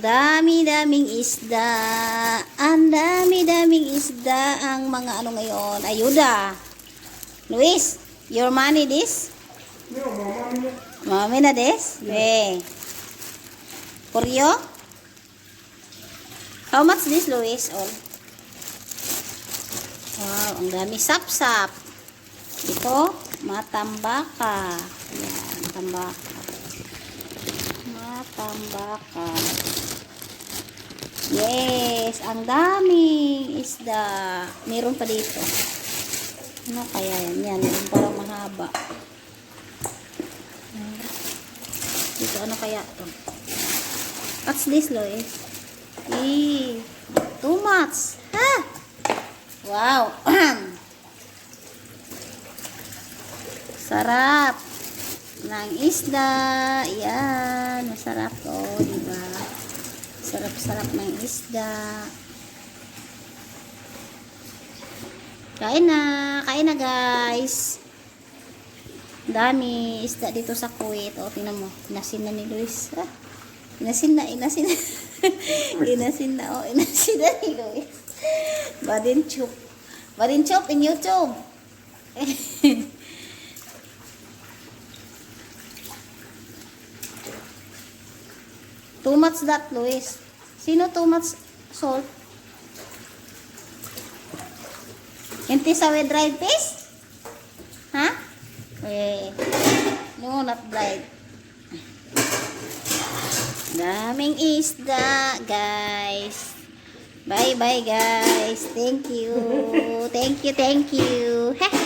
Ang dami-daming isda. Ang dami-daming isda ang mga ano ngayon. Ayuda. Luis, your money this? No, mama, na this? Eh. For you? How much this, Luis? All. Wow, ang dami sap-sap. Ito, matambaka. Yan, matambaka. Matambaka. Yes, ang daming isda. Meron pa dito. Ano kaya yan? Yan, yung parang mahaba. Dito, ano kaya to? What's this, Lois? Eh, too much. Ha? Wow. Sarap ng isda. Yan, masarap to, di ba? Sarap-sarap ng isda. Kain na, kain na guys. Dami isda dito sa Kuwait. O, tingnan mo. Inasin na ni Luis. Ah, inasin na, inasin na. inasin na, oh, inasin na ni Luis. Badin chup. Badin chup in YouTube. too much that, Luis. Sino too much salt? Hindi sa with dried fish? Ha? Eh, no, not dried. Daming isda, guys. Bye-bye, guys. Thank you. Thank you, thank you.